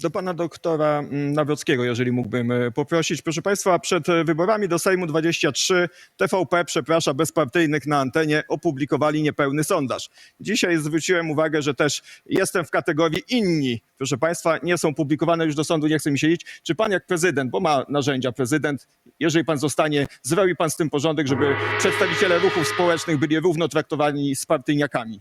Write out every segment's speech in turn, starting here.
Do pana doktora mm, Nawrockiego, jeżeli mógłbym e, poprosić. Proszę państwa, przed e, wyborami do Sejmu 23 TVP, przeprasza, bezpartyjnych na antenie opublikowali niepełny sondaż. Dzisiaj zwróciłem uwagę, że też jestem w kategorii inni. Proszę państwa, nie są publikowane już do sądu, nie chcę mi siedzieć. Czy pan jak prezydent, bo ma narzędzia prezydent, jeżeli pan zostanie, zrobi pan z tym porządek, żeby przedstawiciele ruchów społecznych byli równo traktowani z partyjniakami?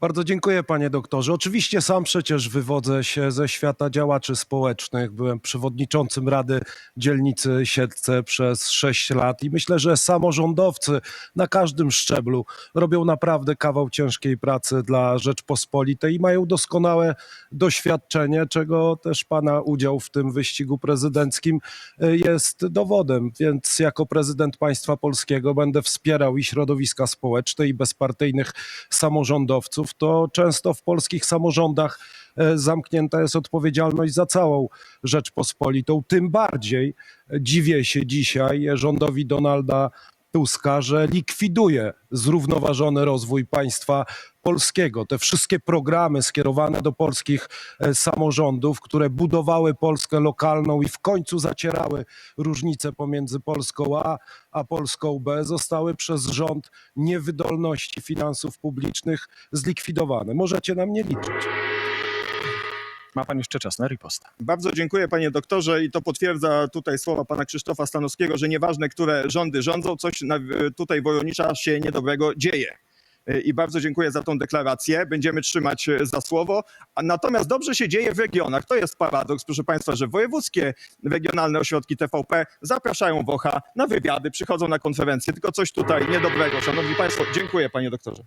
Bardzo dziękuję, panie doktorze. Oczywiście sam przecież wywodzę się ze świata działaczy społecznych. Byłem przewodniczącym Rady Dzielnicy Siedlce przez 6 lat i myślę, że samorządowcy na każdym szczeblu robią naprawdę kawał ciężkiej pracy dla Rzeczpospolitej i mają doskonałe doświadczenie, czego też pana udział w tym wyścigu prezydenckim y, jest dowodem. Więc jako prezydent państwa polskiego będę wspierał i środowiska społeczne, i bezpartyjnych samorządowców. To często w polskich samorządach e, zamknięta jest odpowiedzialność za całą Rzeczpospolitą. Tym bardziej dziwię się dzisiaj rządowi Donalda Tuska, że likwiduje zrównoważony rozwój państwa polskiego. Te wszystkie programy skierowane do polskich e, samorządów, które budowały Polskę lokalną i w końcu zacierały różnice pomiędzy Polską A a Polską B, zostały przez rząd niewydolności finansów publicznych zlikwidowane. Możecie na mnie liczyć. Ma pan jeszcze czas na riposta. Bardzo dziękuję panie doktorze i to potwierdza tutaj słowa pana Krzysztofa Stanowskiego, że nieważne, które rządy rządzą, coś tutaj w Woronicza się niedobrego dzieje. I bardzo dziękuję za tą deklarację. Będziemy trzymać za słowo. Natomiast dobrze się dzieje w regionach. To jest paradoks, proszę Państwa, że wojewódzkie regionalne ośrodki TVP zapraszają Wocha na wywiady, przychodzą na konferencje. Tylko coś tutaj niedobrego. Szanowni Państwo, dziękuję panie doktorze.